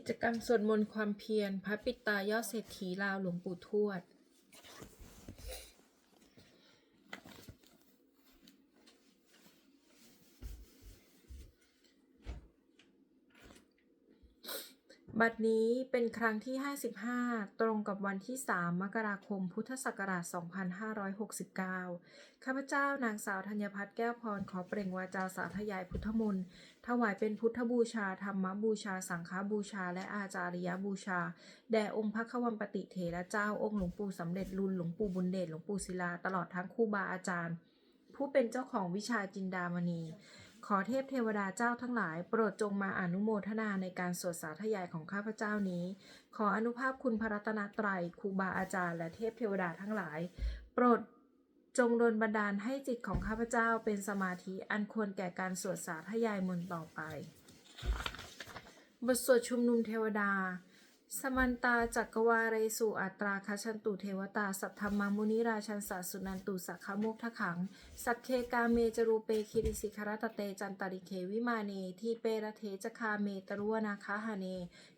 กิจกรรมสวดมนต์ความเพียรพระปิตายอดเศรษฐีลาวหลวงปู่ทวด บัดนี้เป็นครั้งที่ 55 ตรงกับวันที่ 3 มกราคม พุทธศักราช 2569 ข้าพเจ้านางสาวธัญพัฒน์แก้วพร ขอเปล่งวาจาสาธยายพุทธมนต์ ถวายเป็นพุทธบูชา ธรรมบูชา สังฆบูชา และอาจาริยบูชา แด่องค์พระควัมปติเถระเจ้า องค์หลวงปู่สำเร็จรุนหลวงปู่บุญเดช หลวงปู่ศิลา ตลอดทั้งครูบาอาจารย์ ผู้เป็นเจ้าของวิชาจินดามณี ขอเทพเทวดาเจ้าทั้งหลายโปรดจงมาอนุโมทนาในการสวดสาธยายของข้าพเจ้านี้ ขออนุภาพคุณพระรัตนตรัยครูบาอาจารย์และเทพเทวดาทั้งหลาย โปรดจงดลบันดาลให้จิตของข้าพเจ้าเป็นสมาธิอันควรแก่การสวดสาธยายมนต์ต่อไป บทสวดชุมนุมเทวดา สมันตาจักรวาเรสุอัตราคชันตุเทวตา สัทธรรมามุนิราชันสาสุนันตุสักขโมกทะขัง สักเคกาเมจรูเปคิริสิคารตเตจันตริเควิมาเน ทีเประเทจคาเมตรุวนาคาหาเน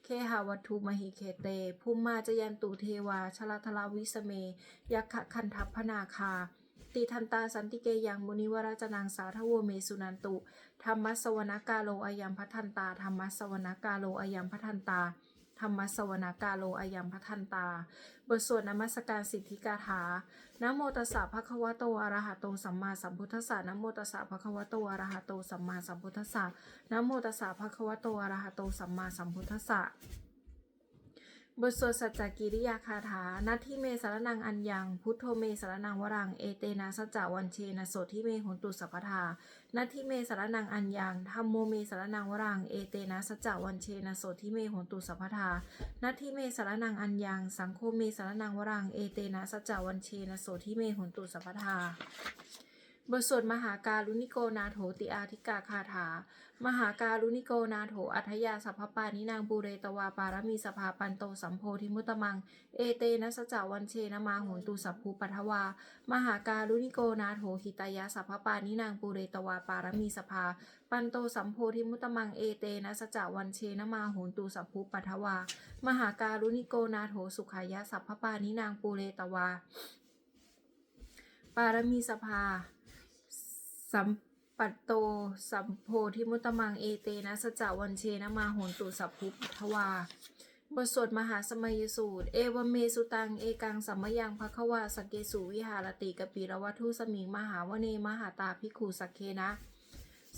เคหาวัตุมหิเคเต ภูมิมาจยันตุเทวาชลทลาวิสเม ยักขะคันทัพพนาคาติทันตาสันติเกยังมุนิวราจนังสาทวเมสุนันตุ ธรรมสวนกาโลอายัมพัทันตา ธรรมสวนกาโลอายัมพัทันตา ธรรมสวนากาโลอายัมพัทันตา บทสวดนมัสการสิทธิกาถา นะโมตัสสะภะคะวะโตอะระหะโตสัมมาสัมพุทธัสสะ นะโมตัสสะภะคะวะโตอะระหะโตสัมมาสัมพุทธัสสะ นะโมตัสสะภะคะวะโตอะระหะโตสัมมาสัมพุทธัสสะ บทสวดสัจจกิริยาคาถา นัตทิเมสารนังอัญญัง พุทโธเมสารนังวรัง เอเตนะสัจจวันเชนะโสทิเมหนตุสัพพทา นัตทิเมสารนังอัญญังธรรมโมเมสารนังวรัง เอเตนะสัจจวันเชนะโสทิเมหนตุสัพพทา นัตทิเมสารนังอัญญัง สังโฆเมสารนังวรัง เอเตนะสัจจวันเชนะโสทิเมหนตุสัพพทา บทสวดมหาการุณิโกนาโถติอาธิกาคาถา มหาการุณิโกนาโถอัธยาสัพพปานินางบูเรตวาปารมีสภาปันโตสัมโพธิมุตมัง เอเตนะสจาวันเชนะมาโหนตุสัพภูปัทวา มหาการุณิโกนาโถหิตายาสัพพปานินางบูเรตวาปารมีสภา ปันโตสัมโพธิมุตมังเอเตนะสจาวันเชนะมาโหนตุสัพภูปัทวา มหาการุณิโกนาโถสุขายะสัพพปานินางปูเรตวา ปารมีสภา สัมปัตโต สัมโพธิมุตมังเอเตนะสจาวันเชนะมาโหนตุสัพพุทวาบทสวดมหาสมัยสูตร เอวเมสุตัง เอกังสัมมยังภควาสกเกสุวิหารติกปีรวัตุสมิงมหาวเนมหาตาภิขุสักเคนะ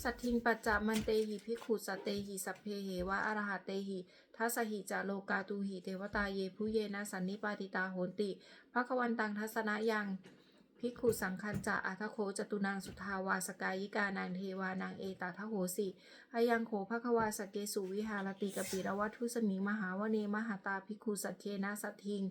สัทธิงปัจจามันเตหิภิขุสเตหิสัพเพเหวะอรหัเตหิทัสสหิจาโลกาตูหิเทวตาเยผู้เยนะสันนิปาติตาโหนติภควันตังทัสนะยัง ภิกขุสังคัญจะอัทโคจตุนางสุทาวาสกายิกานางเทวานางเอตาทโหสิอายังโขภควาสเกสุวิหารติกปิรวัตทุสมิงมหาวเนมหาตาภิกขุสักเคนะสัทิง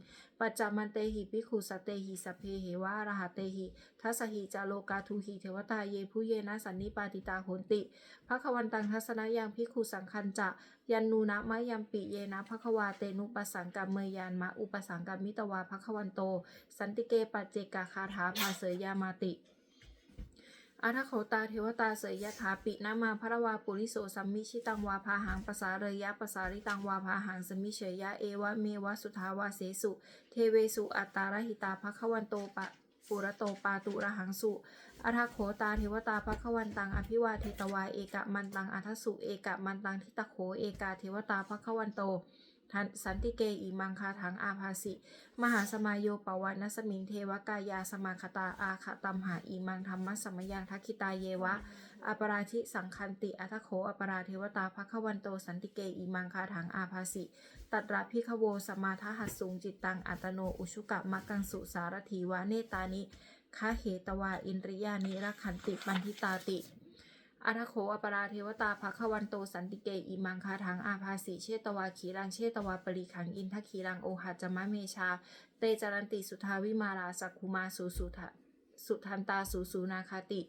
ปัจจามันเตหิภิกขุสเตหิสเพเหวะรหัเตหิทัสหิจาโลกาทูหิเทวตาเยผู้เยนะสันนิปาติตาโหนติพระควันตังทัศนะยังภิกขุสังคันจะยันนูนะมะยัมปิเยนะพระควาเตนุปสังกัมเมยานมะอุปสังกัมมิตวาภควันโต สันติเกปัจเจกคาถาภาเสยยามาติ อาทะโขตาเทวตาเสยยถาปินามาพระวาปุริโสสัมมิชิตังวาพาหังปสาเรยะปสาริตังวาพาหังสมิเฉยยะเอวะเมวะสุทาวาเสสุ เทเวสุอัตตารหิตาภควันโตปะปุระโตปาตุระหังสุอาทโขตาเทวตาภควันตังอภิวาเทตวาเอกะมันตังอัทสุเอกะมันตังทิตะโขเอกาเทวตาภควันโต ทันสันติเกอิมังคาถังอาภาสิ มหาสมายโยปวานัสมิงเทวกายาสมาคตาอาคตัมหาอิมังธรรมสมยังทักขิตาเยวะ อปราชิสังคันติอัทโขอปราเทวตาภควันโตสันติเกอิมังคาถังอาภาสิ ตัตระพิขโวสมาทหัสสุงจิตตังอัตโนอุชุกะมักังสุสารถีวะเนตานิคาเหตวาอินทริยานิรขันติปันทิตาติ อาทโขอปราเทวตาภควันโตสันติเกอิมังคาทังอาภาสีเชตวาขีรังเชตวาปริขังอินทขีรังโอหัจมะเมชา เตจารันติสุทาวิมาราสักคุมาสุสุทะสุทันตาสุสูนาคาติ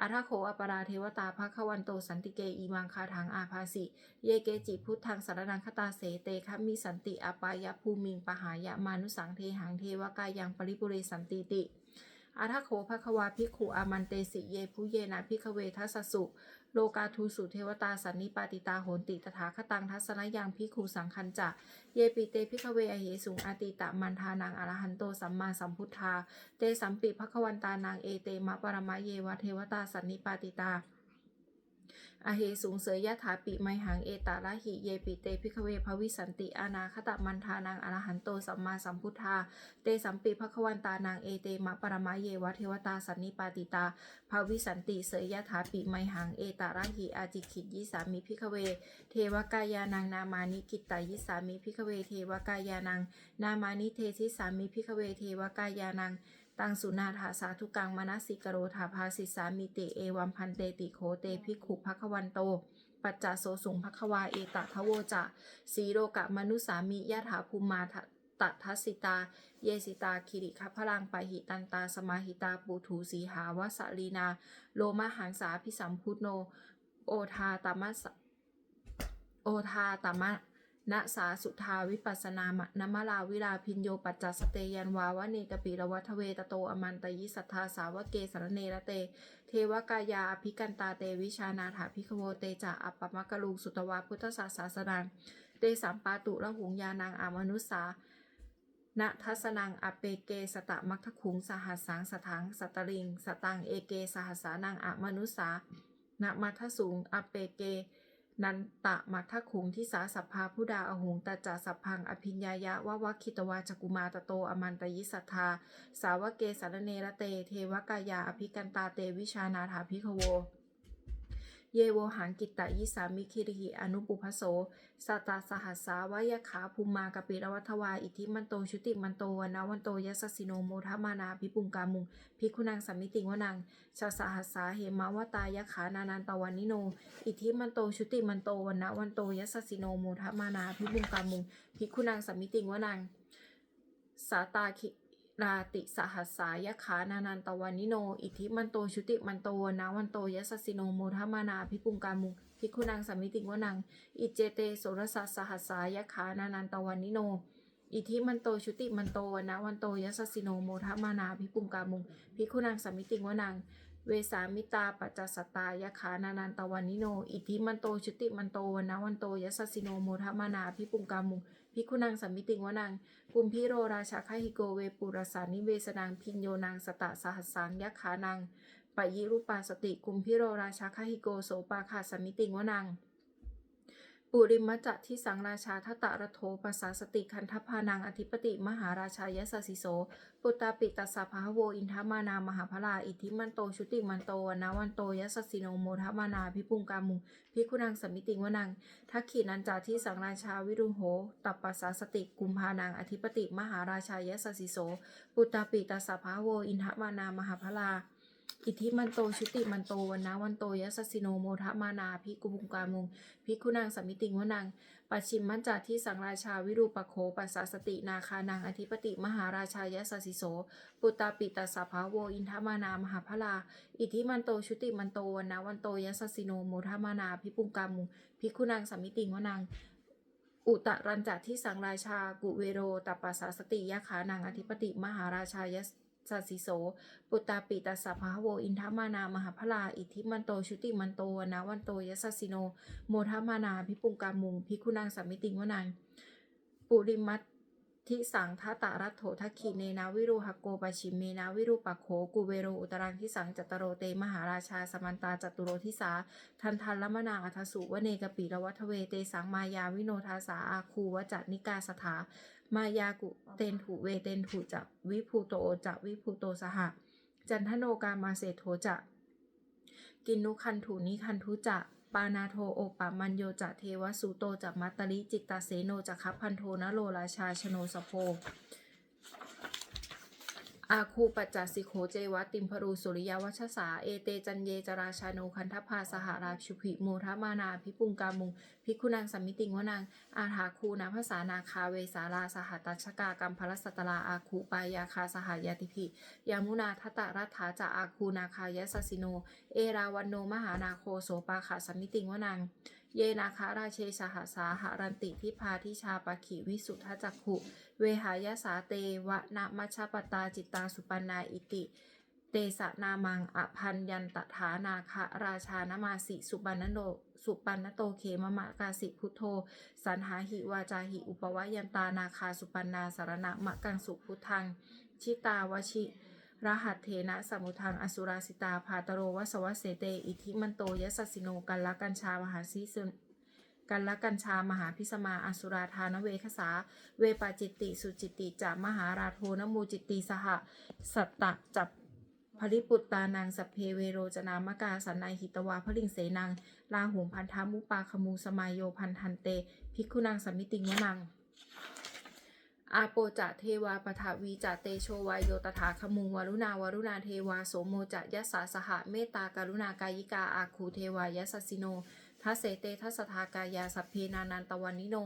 อาทโขอปราเทวตาภควันโตสันติเกอิมังคาทังอาภาสิ เยเกจิพุทธังสารนังคตาเสเตคะมิสันติอปายภูมิงปหายะมานุสังเทหังเทวกายังปริปุเรสันติติ อาทาโขภควาภิกขุอามันเตสิเยผู้เยนะพิกเวทัสสุ โลกาทูสุเทวตาสันนิปาติตาโหนติตถาคตังทัศนยังพิกขุสังคันจะ เยปิเตพิกเวอเหสุงอาติตะมันทานังอรหันโตสัมมาสัมพุทธา เตสัมปิภควันตานางเอเตมะปรมะเยวะเทวตาสันนิปาติตา อเหสุงเสยยะถาปิไมหังเอตาละหิเยปิเตพิกเวภวิสันติอานาคตมันทานังอรหันโตสัมมาสัมพุทธา เตสัมปิภควันตานางเอเตมะปรมะเยวะเทวตาสันนิปาติตาภวิสันติเสยยะถาปิไมหังเอตาระหิอาจิขิตยิสามิพิกเว เทวกายานังนามานิกิตตายิสามิพิกเวเทวกายานัง นามานิเทสิสามิพิกเวเทวกายานัง ตังสุนาถาสาธุกังมนสิกโรธาภาสิสามิเตเอวัมพันเตติโคเตพิกขุภควันโต ปัจจโสสุงภควาเอตทะโวจะสีโรกะมนุสามิยะถาภูมาตัทัสิตา เยสิตา คิริคพลังไปหิตันตา สมาหิตา ปูถูสีหาวสลีนา โลมหังสาพิสัมพุทโน โอทาตมัสโอทาตมะ นะสาสุทาวิปัสนามะนมลาวิลาพินโยปัจจัสเตยันวาวะเนตปิรวัทเวตโตอมันตยิสัทธาสาวะเกสรเนระเต เทวกายาอภิกันตาเตวิชานาถาภิกโวเตจะอัปปมะกะลูสุตวาพุทธศาสาสนังเตสัมปาตุละหุงยานางอามนุสาณทัสนังอเปเกสตะมัคทคุงสหัสสังสถังสตริง สตังเอเกสหัสสานังอามนุสาณมัทสุงอเปเก นันตะมัทธคุงทิสาสัพพาผู้ดาอหุงตาจาสัพพังอภิญญายะวะวะคิตวาจกุมาตโตอมันตยิสัทธา สาวเกสารเนระเต เทวกายาอภิกันตาเตวิชานาถาพิคโว เยโวหังกิตตยิสามิคิริหิอนุปุพโสสตาสหัสสาวายขาภูมากปิรวัทวาอิทิมันโตชุติมันโตวนาวันโตยัสสิโนโมทมานาพิปุงกามุงพิคุนังสัมมิติงวนังชาสหัสสาเหมาวตายขานานันตวันิโน อิทิมันโตชุติมันโตวันนวันโตยัสสิโนโมทมานาพิปุงกามุงพิคุนังสัมมิติงวนังสาตาคิ ราติสหัสสายขานานันตวันิโน อิทธิมันโตชุติมันโตนาวันโตยัสสิโนโมทมานาพิปุงกามุงพิกขุนังสัมมิติวนัง อิเจเตโสรสัสสหัสสายขานานันตวันิโน อิทธิมันโตชุติมันโตนาวันโตยัสสิโนโมทมานาพิปุงกามุงพิกขุนังสัมมิติวนังเวสามิตาปัจจสตายขานานันตวันิโน อิทธิมันโตชุติมันโตวนาวันโตยัสสิโนโมทมานาพิปุงกามุ พิกขุนางสัมมิติงวนางกุมพิโรราชาคหิโกเวปุรสานิเวสนางพินโยนางสตะสหัสสังยักขานางปยิรูปาสติกุมพิโรราชาคหิโกโสปาคาสมิติงวนาง ปุริมจัตที่สังราชาทตะระโทปัสสาสติคันทพานังอธิปติมหาราชายสสิโส ปุตตาปิตัสสะโวอินทมานามหาพลาอิทธิมันโตชุติมันโตวนาวันโตยัสสิโนโมทมานาพิปุงกามุงพิคุนังสมิติงวนังทักขีนันจาที่สังราชาวิรุโหตัปปัสสาสติกุมพานังอธิปติมหาราชายสสิโส ปุตตาปิตัสสะโวอินทมานามหาพลา อิทธิมันโตชุติมันโตวันนะวันโตยัสสสิโนโมทมานาพิกุมุงกามุงพิคุนังสมิติงวนังปัจฉิมมันจาที่สังราชาวิรูปโคปัสสาสตินาคานังอธิปติมหาราชายสสิโส ปุตตาปิตัสสะภาโวอินทมานามหาพลา อิทธิมันโตชุติมันโตวันนะวันโตยัสสสิโนโมทมานาพิปุงกามุงพิคุนังสมิติงวนังอุตรันจัที่สังราชากุเวโรตัปปัสสาสติยะขานังอธิปติมหาราชาย สัสสิโส ปุตตาปิตัสสะภาโว อินทมานามหาพลา อิทธิมันโต ชุติมันโตนาวันโตยัสสสิโน โมทมานา พิปุงกามุง พิคุนังสัมมิติงวนัง ปุริมัตทิสังทัตตารัตโถทักขีเนนาวิรูหโกปชิมเมนาวิรูปโขกุเวโรอุตรังทิสังจัตโรเตมหาราชาสมันตาจัตุโรทิสา ทันทันละมนาอัทสุวเนกปิระวัทเวเตสังมายาวิโนทาสาอาคูวจัตนิกาสถา มายากุเตนถูเวเตนถูจะวิภูโตจะวิภูโตสหะ จันทโนกามาเศโทจะกินนุคันถูนิคันทุจะปานาโทโอปามันโยจะเทวสุโตจะมัตตลิจิตตาเสโนจะคัพพันโทนโลราชาชโนสโพ อาคูปัจจสิโขเจวะติมพรูสุริยวัชสา เอเตจันเยจราชาโนคันทพาสหราชุภิโมทมานาพิปุงกามุงพิคุนังสัมมิติงวนังอาถาคูนาภาษานาคาเวสาราสหตัชกากัมพลสัตลาอาคูปายาคาสหายาติพิยามุนาทตะรัฐาจะอาคูนาคายสสิโน เอราวันโนมหานาโคโสปาขาสัมมิติงวนัง เยนาคาราเชสหสาหารันติทิพาทิชาปะขีวิสุทธจักขุ เวหายสาเตวะนะมัชปตาจิตตาสุปันนาอิติ เตสะนามังอภันยันตถานาคะราชานมาสิสุปันนโนสุปันนโตเขมมะกาสิพุทโธ สันหาหิวาจาหิอุปวายันตานาคาสุปันนาสารณะมะกังสุพุทธัง ชิตาวชิ รหัตเทนะสมุทังอสุราสิตาภาตโรวสวสเสเต อิทิมันโตยสสสิโนกันละกัญชามหาสิสุนกันละกัญชามหาพิสมาอสุราธานเวคสา เวปาจิตติ สุจิตติจามหาราโทนมูจิตติสหสัตตะจับภริปุตตานังสัพเพเวโรจนามกาสันนายหิตวาพลิงเสนังลาหุมพันธามุปาคมูสมายโยพันทันเตภิกขุนังสมมิติงวนัง อาโปจะเทวาปทาวีจะเตโชวายโยตถาคมุงวรุณาวรุณาเทวาโสโมจะยะสาสหะเมตตาการุณากายิกาอาคูเทวายัสสสิโนทัสเสเตทัสสทากายาสัพเพนานันตวันนิโน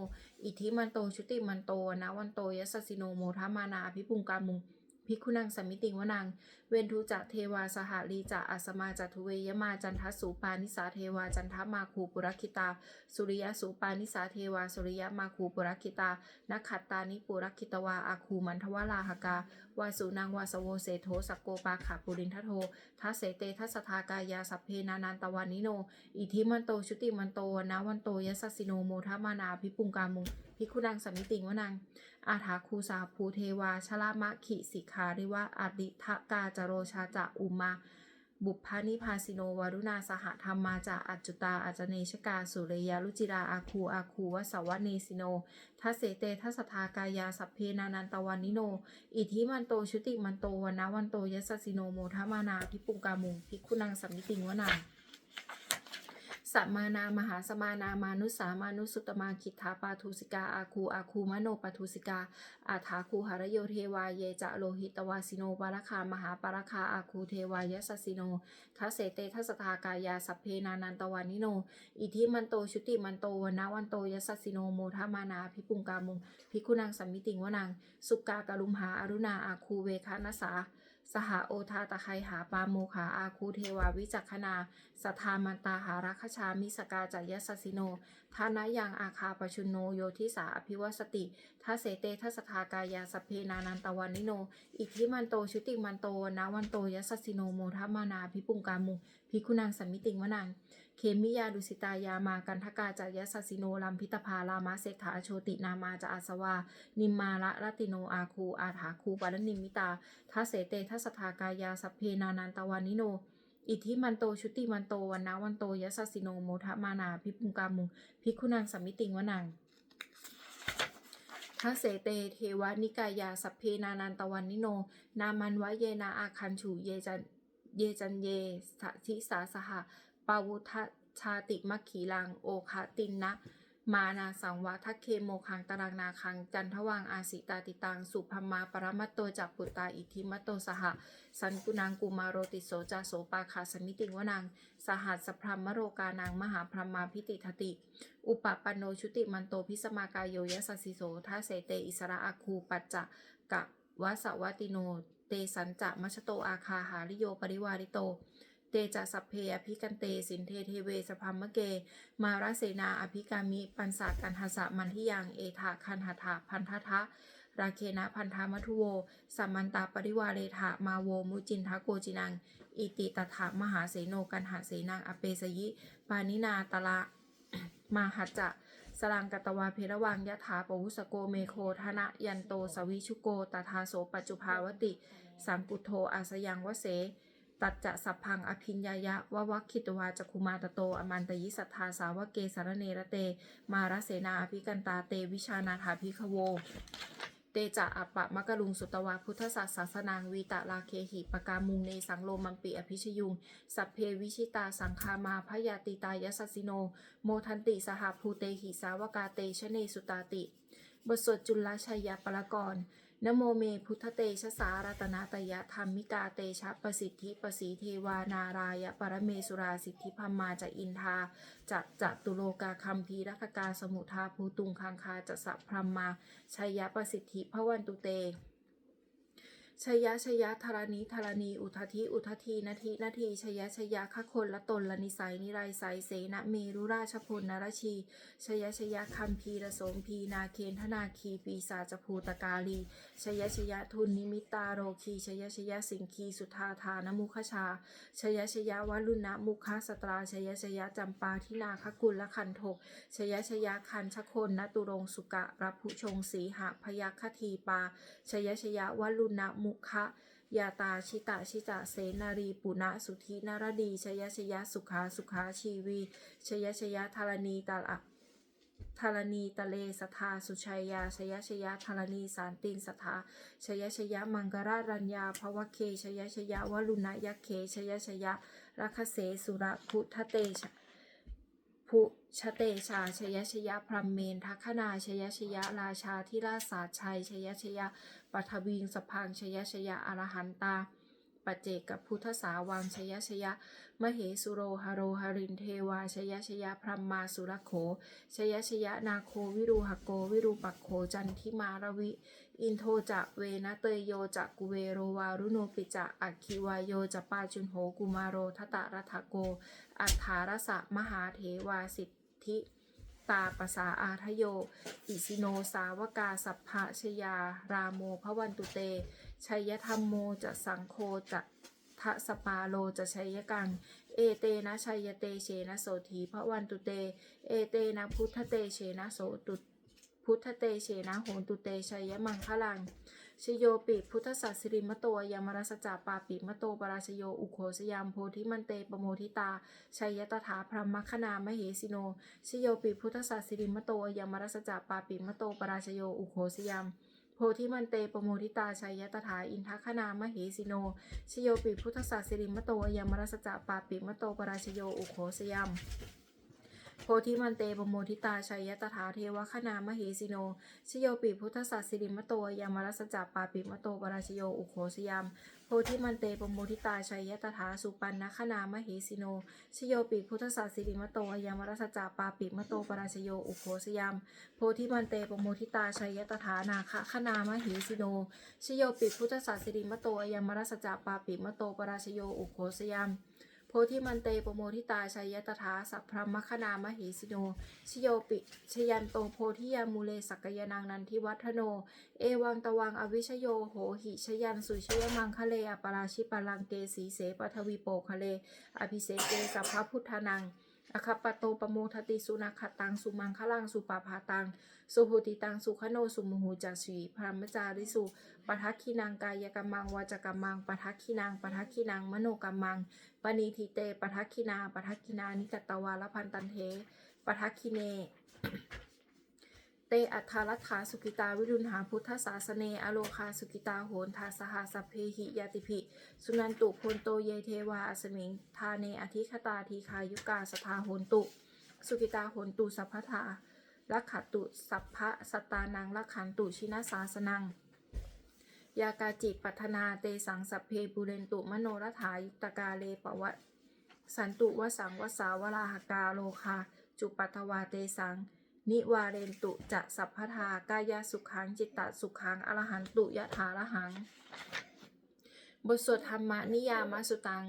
อิทิมันโตชุติมันโตนะวันโตยัสสสิโนโมทามานาภิปุงกามุง ภิกขุนังสมมิติวนังเวนทุจะเทวาสหลีจะอัสมาจัตุเวยมาจันทสูปานิสาเทวาจันทมาคูปุรคิตา สุริยสูปานิสาเทวาสุริยมาคูปุรคิตานักขัตตานิปุรคิตวาอาคูมันทวาลาหกาวาสุนางวาสโวเสโทสกโกปาขาปุรินทโททัสเสเตทัสทากายาสัพเพนานันตวานิโน อิทิมันโตชุติมันโตนะวันโตยัสสิโนโมทามานาภิปุงกามุงภิกขุนังสมมิติงวนัง อาถาคูสาภูเทวาชลามะขิสิกขาริวะอดิทะกาจโรชาจะอุมา บุพพานิพาสิโนวารุณาสหธรรมมาจาอัจจุตาอาจเนชกาสุเรยาลุจิราอาคูอาคูวสวะเนสิโนทัเสเตทัสทากายาสัพเพนานันตวันนิโน อิทิมันโตชุติมันโตวันนวันโตยัสสิโนโมทามานาพิปุงกามุงพิคุนังสัมมิติงวนัง สัมมานามหาสมานามานุสามานุสุตมาคิทาปาทุสิกาอาคูอาคูมโนปาทุสิกา อาถาคูหารโยเทวาเยจะโลหิตวาสิโนปารคามหาปารคาอาคูเทวายสสิโนทัสเสเตทัสทากายาสัพเพนานันตวานิโน อิทิมันโตชุติมันโตวนนะวันโตยสสิโนโมทามานาพิปุงกามุงพิกุนังสัมมิติงวนังสุกากะลุมหาอรุณาอาคูเวคานสา สหโอทาตะไคหาปาโมขาอาคูเทวาวิจักขณาสทามันตาหารัคชามิสกาจายสสสิโนทานะยังอาคาปชุนโนโยทิสาอภิวสติทัเสเตทัสทากายาสเพนานันตวันนิโน อิทธิมันโตชุติมันโตนาวันโตยสสสิโนโมทามานาพิปุงกามุ พิคุนังสัมมิติงวนังเคมิยาดุสิตายามากันทกาจายสสสิโนลัมพิตภาลามาเสกถาโชตินามาจาอาสวา นิมมาละรติโนอาคูอาถาคูปารนิมิตาทัเสเตทัสสทากายาสัพเพนานันตวานิโนอิทธิมันโตชุติมันโตวันนะวันโตยัสสสิโนโมทะมานาพิปุงกามุงพิกขุนังสัมมิติงวนังทัเสเตเทวานิกายาสัพเพนานันตวันนิโน นามันวะเยนาอาคันฉูเยจันเยจันเยสะทิสาสหะ ปาวุทชาติมัคขีลัง โอคตินนะมานาสังวะทัคเคโมคังตารางนาคัง จันทวังอาสิตาติตัง สุพมาปรมัตโตจักปุตตาอิทิมัตโตสหะสันกุนังกุมารโรติโสจาโสปาคาสมิติงวนังสหัสสพรมโรกานังมหาพรมาพิติทติ อุปปันโนชุติมันโตพิสมากายโยยสสสิโสทัสเสเตอิสระอาคูปัจจะกะวะสวัติโน เตสันจะมัชโตอาคาหาริโยปริวาริโต เตจะสัพเพอภิกันเตสินเทเทเวสพัมมะเก มาราเสนาอภิกามิ ปันสากันหสะมันทิยังเอทาคันหถาพันททะราเคนะพันธามัทุโวสัมมันตาปริวาเรถามาโวมุจินทะโกจินัง อิติตถามหาเสโนกันหาเสนังอเปสยิ ปานินาตละมาหัจจะสลังกตวาเพระวังยะถาปวุสโกเมโคธนะยันโตสวิชุโกตถาโสปัจจุภาวติ สังกุโทอาสยังวเส ตัจจะสัพพังอภิญญายะวะวัคคิตวาจักคุมาตโต อมันตยิสัทธาสาวกเกสารเนระเต มารเสนาอภิกันตาเตวิชานาถาภิกขโว เตจะอัปปะมะกะลุงสุตวาพุทธศาสสนางวีตะลาเคหิปกามุงเนสังโลมัมปิอภิชยุง สัพเพวิชิตาสังคามาพยาติตายสสสิโน โมทันติสหภูเตหิสาวกาเตชเนสุตาติ บทสวดจุลชัยยปรกร นโมเมพุทธเตชะสารตนาตยะธรรมิกาเตชะประสิทธิประสีเทวานารายะปรเมสุราสิทธิพัมมาจะอินทาจะจะตุโลกาคัมพีรักกาสมุทาภูตุงคังคาจะสัพพรมมาชัยยะประสิทธิพระวันตุเต ชยะชยะธรณีธรณี อุทธิ อุทธีนาทีนาทีชยะชยะขคนละตนละนิสัยนิไรไสเสนะเมรุราชพลนรชีชยะชยะคัมพีระสมพีนาเคนธนาคีปีศาจภูตกาลีชยะชยะทุนนิมิตาโรคีชยะชยะสิงคีสุธาธานมุขชาชยะชยะวัลุณะมุขสตราชยะชยะจำปาทินาคกุลละคันทกชยะชยะคันชคลนตุรงสุกะรับผู้ชงสีหะพยัคฆทีปาชยชยะวัลุณะมุคะยาตาชิตาชิตาเสนารีปุณะสุธินารดี ชยชยะสุขาสุขาชีวี ชยชยะธารณีตาละธารณีตะเลสทาสุชัยยา ชยชยะธารณีสารตินสทาชยชยะมังกรารัญญาภวเค ชยชยะวลุณยักเค ชยชยะรัคเสสุระพุทธเตชะ พุชเตชาชยชยะพรมเมนทัคคณาชยชยะราชาธิราชสาชัยชยชยะปัทวีงสพังชยชยะอรหันตาปัจเจกับพุทธสาวังชยชยะ มเหสุโรหโรหรินเทวาชยชยะพรหมมาสุรโข ชยชยะนาโควิรูหโกวิรูปักโขจันทิมารวิ อินโทจะเวนะเตยโยจะกุเวโรวารุโนปิจะอัคคิวายโยจะปาจุนโหกุมาโรทตะรัฐโก อัฏฐารสะมหาเทวาสิทธิตาปสาอาทโย อิสิโนสาวกาสัพพะชยา ราโมพระวันตุเต ชัยธรรมโมจะสังโฆจะทะสปาโลจะชัยกัง เอเตนะชัยเตเชนะโสธีพระวันตุเต เอเตนะพุทธเตเชนะโสตุ พุทธเตเชนะโหนตุเตชัยมังคลังชโยปิพุทธสัสสิริมโตยามรัสจาปาปิมโตปราชโยอุโคสยามโพธิมันเตปโมทิตาชัยตถาพรหมคณามเหสิโนชโยปิพุทธสัสสิริมโตยามรัสจาปาปิมโตปราชโยอุโคสยามโพธิมันเตปโมทิตาชัยตถาอินทคณามเหสิโนชโยปิพุทธสัสสิริมโตยามรัสจาปาปิมโตปราชโยอุโคสยาม โพธิมันเตปโมทิตาชัยยตถาเทวคณามเหสิโน ชโยปิพุทธสัสสิริมโตยามรัสจัปปาปิมโตปราชโยอุโคสยามโพธิมันเตปโมทิตาชัยยตถาสุปันนคณามเหสิโน ชโยปิพุทธสัสสิริมโตยามรัสจัปปาปิมโตปราชโยอุโคสยามโพธิมันเตปโมทิตาชัยยตถานาคคณามเหสิโน ชโยปิพุทธสัสสิริมโตยามรัสจัปปาปิมโตปราชโยอุโคสยาม พธิมันเตปโมทิตาชัยยตถาสัพพรมคณามเหสิโน ชโยปิชยันโตโพธิยามูเลสักยนางนันทิวัฒโน เอวังตวังอวิชโยโหหิชยันสุชยมังคะเลอปราชิปลังเกสีเสปทวีโปคะเล อภิเสเกสัพพพุทธานังอคัปปะโตปโมทติสุนัขตังสุมังคลังสุปาภาตัง สุหุติตังสุขโนสุมหูจักสีพรหมจาริสุ ปทักขินังกายกรรมังวาจกรรมังปทักขินังปทักขินังมโนกรรมังปณีทิเตปทักขินาปทักขินานิกตวาลพันตันเทปทักขิเนเตอัฏฐารัฐาสุกิตาวิรุณหาพุทธศาสเนอโลคาสุกิตาโหนทาสหสัพเพหิยาติภิสุนันตุพลโตเยเทวาอสมิง ทาเนอธิคตาทีคายุกาสทาโหนตุ สุกิตาโหนตุสัพพทาลักขตุสัพพะสตานังลักขันตุชินาสาสนัง ยากาจิปัทนาเตสังสัพเพบุเรนตุมโนรถายุตกาเลปวะสันตุวสังวสาวราหกาโลคา จุปัทวาเตสัง นิวาเรนตุจะสัพพทากายสุขังจิตตสุขังอรหันตุยะถาระหัง บทสวดธรรมนิยามสุตัง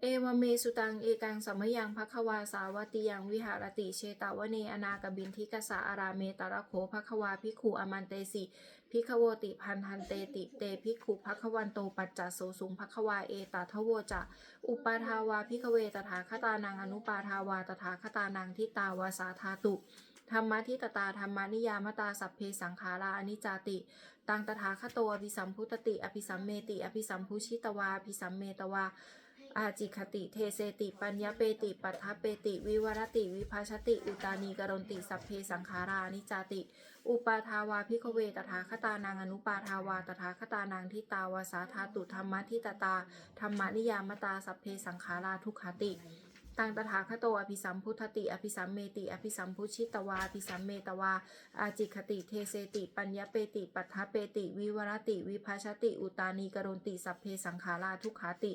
เอวเมสุตัง เอกังสัมยังภควาสาวติยังวิหารติเชตาวเนอนากบินทิกสาอารามเมตระโขภควาภิกขุอมันเตสิ ภิกโวติพันธันเตติเตภิกขุภควันโตปัจจโสสุงภควาเอตาทโวจะอุปาทาวาภิกเวตถาคตานังอนุปาทาวาตถาคตานังทิตาวาสาธาตุธรรมะทิตตาธรรมานิยามตาสัพเพสังขาราอนิจจาติ ตังตถาคโตอภิสัมพุตติ อภิสัมเมติ อภิสัมพุชิตวาอภิสัมเมตวาอาจิคติเทเสติปัญญาเปติปัฏฐเปติ วิวรติ วิภาชติ อุตานีกรณติสัพเพสังขารานิจจาติ อุปาทาวาพิกเวตถาคตานังอนุปาทาวาตถาคตานังทิตาวาสาธาตุธรรมะทิตตาธรรมนิยามตาสัพเพสังขาราทุกขติตังตถาคโตอภิสัมพุทธติ อภิสัมเมติ อภิสัมพุชิตวา อภิสัมเมตวา อาจิคติ เทเสติ ปัญญาเปติ ปัฏฐเปติ วิวรติ วิภาชติ อุตานีกรณติ สัพเพสังขาราทุกขาติ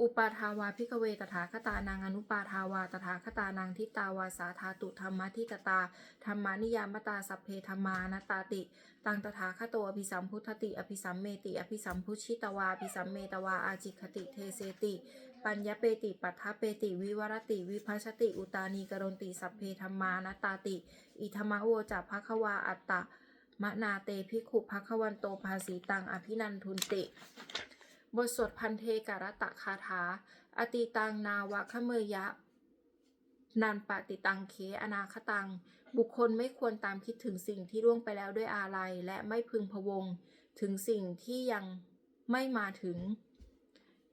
อุปาทาวาพิกเวตถาคตานังอนุปาทาวาตถาคตานังทิตาวาสาธาตุธรรมทิตตาธรรมานิยามตาสัพเพธรรมานตตาติ ตังตถาคโตอภิสัมพุทธติ อภิสัมเมติ อภิสัมพุชิตวาอภิสัมเมตวาอาจิคติเทเสติ ปัญญเปติปัฏฐเปติ วิวรติวิภัชติ อุตานีกรณติสัพเพธรรมานตตาติ อิธรรมโวจัภควาอัตตะมะนาเตภิขุภควันโตภาสีตังอภินันทุนติ บทสวดพันเทการตะคาถา อติตังนาวะขเมยะ นันปฏิตังเคอนาคตัง บุคคลไม่ควรตามคิดถึงสิ่งที่ล่วงไปแล้วด้วยอาลัย และไม่พึงพวง ถึงสิ่งที่ยังไม่มาถึง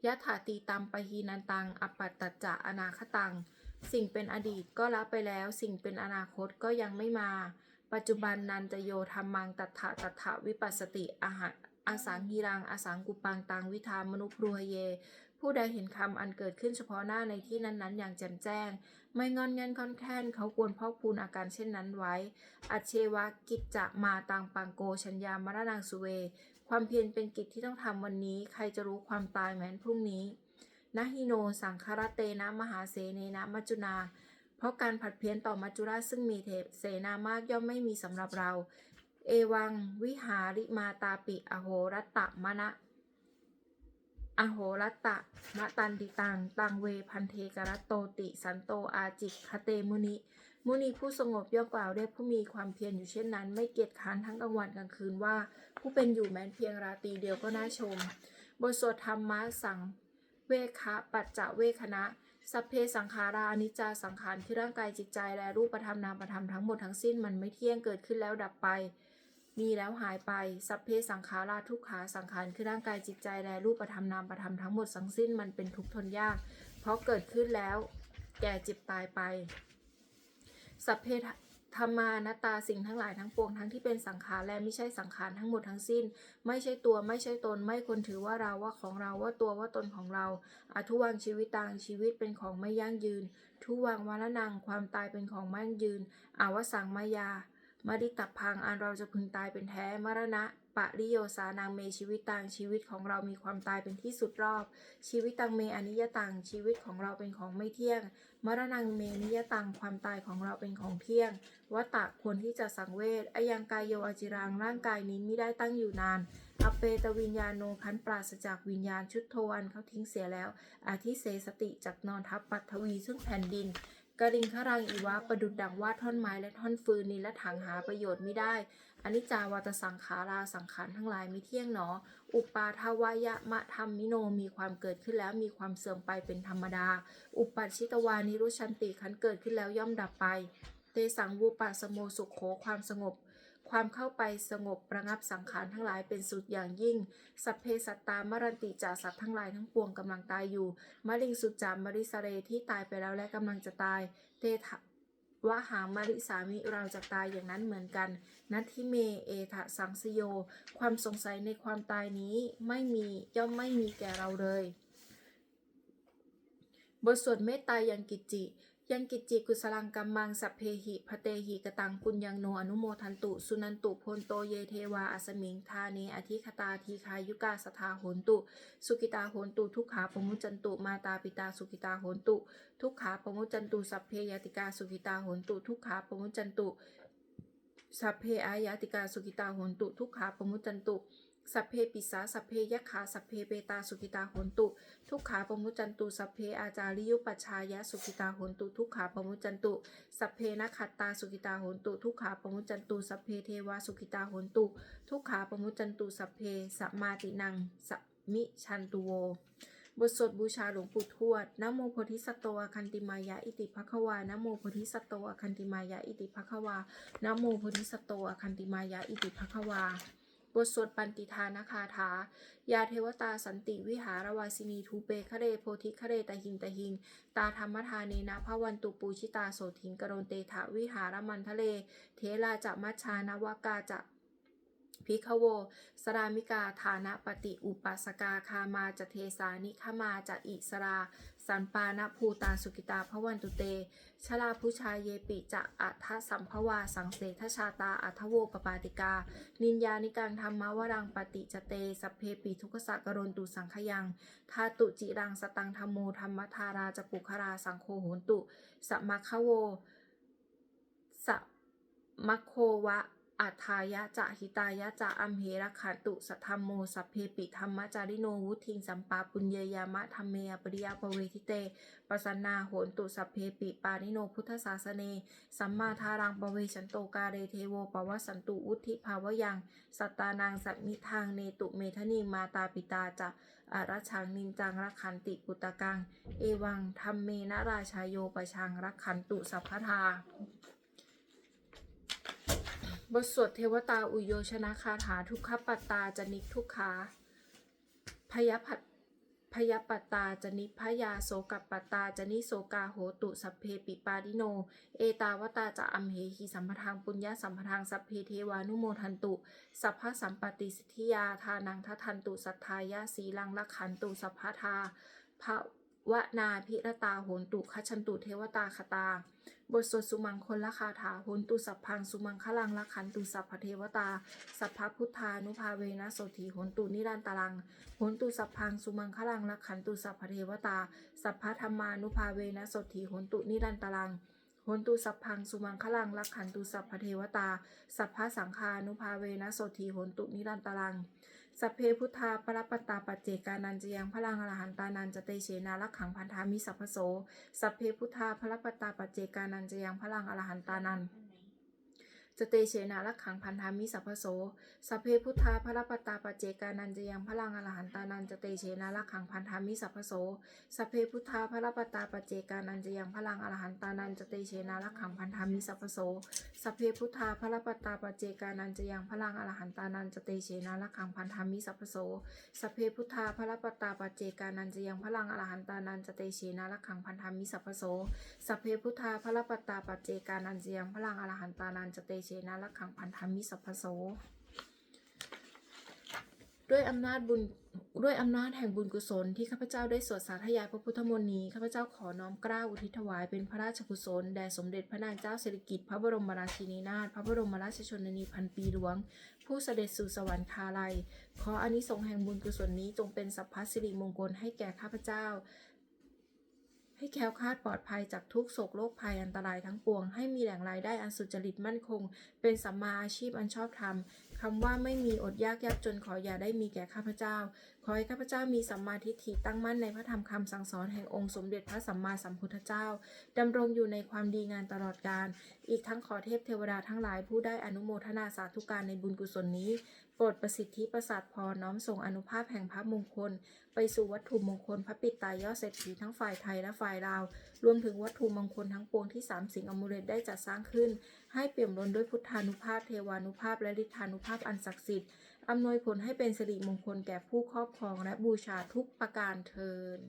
ยะถาตีตัมปะฮีนันตัง อปัตตจะอนาคตัง สิ่งเป็นอดีตก็ละไปแล้ว สิ่งเป็นอนาคตก็ยังไม่มา ปัจจุบันนันจะโยธรรมังตัทธะตัทธะวิปัสสติอาหาร อาสังฮีรังอาสังกุปังตังวิธามนุพรูหเย ผู้ใดเห็นคำอันเกิดขึ้นเฉพาะหน้าในที่นั้นๆ อย่างแจ่มแจ้ง ไม่งอนเงันคอนแค้นเขาควรพอกพูนอาการเช่นนั้นไว้ อัจเชวะกิจจะมาตังปังโกชัญญามรณังสุเว ความเพียรเป็นกิจที่ต้องทำวันนี้ ใครจะรู้ความตายแม้นพรุ่งนี้นะฮิโนสังคารเตนะมหาเสเนนะมัจจุนา เพราะการผัดเพี้ยนต่อมัจจุราชซึ่งมีเทเสนามากย่อมไม่มีสำหรับเรา เอวังวิหาริมาตาปิอโหรตะมะนะอโหรตะมะตันติตัง ตังเวพันเทกรัตโตติสันโตอาจิกคเตมุนิ มุนีผู้สงบย่อมกล่าวเรียกผู้มีความเพียรอยู่เช่นนั้น ไม่เกียจค้านทั้งกลางวันกลางคืนว่า ผู้เป็นอยู่แม้นเพียงราตรีเดียวก็น่าชม บทสวดธรรมะสังเวคะปัจจะเวคณะสัพเพสังขาราอนิจจาสังขารคือร่างกายจิตใจและรูปธรรมนามธรรมทั้งหมดทั้งสิ้นมันไม่เที่ยงเกิดขึ้นแล้วดับไป มีแล้วหายไป สัพเพสังขาราทุกขาสังขารคือร่างกายจิตใจและรูปธรรมนามธรรมทั้งหมดทั้งสิ้นมันเป็นทุกข์ทนยาก เพราะเกิดขึ้นแล้ว แก่เจ็บตายไป สัพเพธรรมานตาสิ่งทั้งหลายทั้งปวงทั้งที่เป็นสังขารและไม่ใช่สังขารทั้งหมดทั้งสิ้น ไม่ใช่ตัวไม่ใช่ตน ไม่ควรถือว่าเราว่าของเราว่าตัวว่าตนของเราอาทุวังชีวิตต่างชีวิตเป็นของไม่ยั่งยืน ทุวังวรนังความตายเป็นของไม่ยั่งยืนอาวสังมายา มริตับพังอันเราจะพึงตายเป็นแท้ มรณะปะริโยสานางเมชีวิตตังชีวิตของเรามีความตายเป็นที่สุดรอบ ชีวิตตังเมอนิยตังชีวิตของเราเป็นของไม่เที่ยง มรณังเมนิยตังความตายของเราเป็นของเที่ยงวัตตะควรที่จะสังเวชอายังกายโยอจิรังร่างกายนี้ไม่ได้ตั้งอยู่นานอเปตวิญญาโนคันปราศจากวิญญาณชุดโทวันเขาทิ้งเสียแล้วอาทิเสสติจากนอนทับปัทวีซึ่งแผ่นดิน กริงขรังอีวะประดุดดังว่าท่อนไม้และท่อนฟืนนี้และถังหาประโยชน์ไม่ได้อนิจจาวาตสังขาราสังขารทั้งหลายไม่เที่ยงหนอ อุปาทวายะมะธรรมมิโนมีความเกิดขึ้นแล้วมีความเสื่อมไปเป็นธรรมดา อุปัชิตวานิรุชันติขันเกิดขึ้นแล้วย่อมดับไป เตสังวูปัสสโมสุขโขความสงบ ความเข้าไปสงบประงับสังขารทั้งหลายเป็นสุดอย่างยิ่ง สัพเพสัตตามรันติจาสัตว์ทั้งหลายทั้งปวงกำลังตายอยู่มะลิงสุจามมริสเรที่ตายไปแล้วและกำลังจะตายเตถะวะหามาริสามิเราจะตายอย่างนั้นเหมือนกัน นัทิเม เอทะสังสโย ความสงสัยในความตายนี้ไม่มีย่อมไม่มีแก่เราเลย บทสวดเมตตายังกิจจิ ยังกิจจิกุสลังกัมมังสัพเพหิพเตหิกตังปุญญังโนอนุโมทันตุ สุนันตุพลโตเยเทวาอสมิงทาเนอธิคตาทีคายุกาสทาโหนตุ สุกิตาโหนตุทุกขาปมุจจันตุมาตาปิตาสุกิตาโหนตุ ทุกขาปมุจจันตุสัพเพยติกาสุกิตาโหนตุ ทุกขาปมุจจันตุสัพเพอายติกาสุกิตาโหนตุ ทุกขาปมุจจันตุ สัพเพปิสาสัพเพยะขาสัพเพเปตาสุกิตาโหนตุ ทุกขาปมุจจันตุสัพเพอาจาริยุปัชายะสุกิตาโหนตุ ทุกขาปมุจจันตุ สัพเพนัขัตตาสุกิตาโหนตุ ทุกขาปมุจจันตุสัพเพเทวาสุกิตาโหนตุ ทุกขาปมุจจันตุสัพเพสัมมาตินังสัมมิชันตุโวบทสวดบูชาหลวงปู่ทวดนะโมโพธิสัตโตอคันติมายะอิติภควานะโมโพธิสัตโตอคันติมายะอิติภควานะโมโพธิสัตโตอคันติมายะอิติภควา บทสวดปันติทานคาถา ยาเทวตาสันติวิหารวาสินีทูเปคะเรโพธิคะเรตหิงตหิง ตาธรรมทาเนนะพระวันตุปูชิตาโสถิงกรณเตถะวิหารมันทะเล เทลาจะมัชชานวากาจะพิคโว สรามิกา ฐานะปฏิอุปัสกา คามาจะเทสานิขมาจะอิสรา สันปานะภูตาสุกิตาพวันตุเต ชลาผู้ชายเยปิจะอัทสัมภวาสังเสทชาตาอัทโวปปาติกา นินยานิกังธรรมวรังปฏิจเต สัพเพปิทุกสะกรณตุสังขยังทาตุจิรังสตังธรรมโมธรรมทาราจปุคราสังโฆโหนตุ สมัคโวสมัคโควะ อัฏายะจะหิตายะจะอัมเหระขันตุสัทธรรมโมสัพเพปิธรรมจาริโนวุทิงสัมปาปุญเยยามะธรรมเมยปริยาปเวทิเตปสันนาโหนตุสัพเพปิปานิโนพุทธศาสเน สัมมาทารังปเวชันโตกาเรเทโวปวัสันตุวุธิภาวยัง สัตตานางสัมมิทางเนตุเมทนีมาตาปิตาจะอารัชังนินจังรักขันติปุตตะกัง เอวังธรรมเมนราชายโยปชังรักขันตุสัพพทา บทสวดเทวตาอุโยชนะคาถาทุกขปัตตาจนิกทุกขาพยพัตพยปัตตาจนิพยาโสกัปปัตตาจนิโสกาโหตุสัพเพปิปาดิโน เอตาวตาจะอัมเหหิสัมปทางปุญญาสัมปทางสัพเพเทวานุโมทันตุสัพพะสัมปติสิทธิยาทานังทัทันตุสัทธายาสีลังลักขันตุสัพพทาภวนาพิรตาโหนตุคัจฉันตุเทวตาคตา บทสวดสุมังคลคาถาโหนตุสัพพังสุมังคลังละขันตุสัพพเทวตา สัพพพุทธานุภาเวนะโสธีโหนตุนิรันตรังโหนตุสัพพังสุมังคลังละขันตุสัพพเทวตา สัพพธรรมานุภาเวนะโสธีโหนตุนิรันตรังโหนตุสัพพังสุมังคลังละขันตุสัพพเทวตา สัพพสังฆานุภาเวนะโสธีโหนตุนิรันตรัง สัพเพพุทธาปรปตาปัจเจกานันจะยังพลังอรหันตานันจะเตเชนาลักขังพันธามิสัพพโส สัพเพพุทธาปรปตตาปัจเจกานันจะยังพลังอรหันตานัน จะเตเชนาลักขังพันธามิสัพพโสสัพเพพุทธาพระปตตาปเจกานันจะยังพลังอรหันตานันจะเตเชนาลักขังพันธามิสัพพโสสัพเพพุทธาพระปตตาปเจกานันจะยังพลังอรหันตานันจะเตเชนาลักขังพันธามิสัพพโสสัพเพพุทธาพระปตตาปเจกานันจะยังพลังอรหันตานันจะเตเชนาลักขังพันธามิสัพพโสสัพเพพุทธาพระปตตาปเจกานันจะยังพลังอรหันตานันจะเตเชนาลักขังพันธามิสัพพโสสัพเพพุทธาพระปตาปเจกานันจะยังพลังอรหันตานันจะเตเชนาลักขังพันธามิสัพพโสด้วยอำนาจบุญด้วยอำนาจแห่งบุญกุศลที่ข้าพเจ้าได้สวดสาธยายพระพุทธมนต์นี้ข้าพเจ้าขอน้อมกล้าอุทิศถวายเป็นพระราชกุศลแด่สมเด็จพระนางเจ้าสิริกิติ์พระบรมราชินีนาถพระบรมราชชนนีพันปีหลวง ผู้เสด็จสู่สวรรคาลัย ขออานิสงส์แห่งบุญกุศลนี้จงเป็นสัพพสิริมงคลให้แก่ข้าพเจ้า ให้แคล้วคลาดปลอดภัยจากทุกโศกโรคภัยอันตรายทั้งปวง ให้มีแหล่งรายได้อันสุจริตมั่นคง เป็นสัมมาอาชีพอันชอบธรรมคำว่าไม่มีอดยากยากจนขออย่าได้มีแก่ข้าพเจ้า ขอให้ข้าพเจ้ามีสัมมาทิฏฐิตั้งมั่นในพระธรรมคำสั่งสอนแห่งองค์สมเด็จพระสัมมาสัมพุทธเจ้าดำรงอยู่ในความดีงานตลอดกาลอีกทั้งขอเทพเทวดาทั้งหลายผู้ได้อนุโมทนาสาธุการในบุญกุศลนี้ โปรดประสิทธิประสาทพรน้อมส่งอนุภาพแห่งพระมงคล ไปสู่วัตถุมงคลพระปิดตายยอดเศรษฐีทั้งฝ่ายไทยและฝ่ายลาว รวมถึงวัตถุมงคลทั้งปวงที่สามสิ่งอมูเลตได้จัดสร้างขึ้น ให้เปี่ยมล้นด้วยพุทธานุภาพเทวานุภาพและฤทธานุภาพอันศักดิ์สิทธิ์อำนวยผลให้เป็นสิริมงคลแก่ผู้ครอบครองและบูชาทุกประการเทิน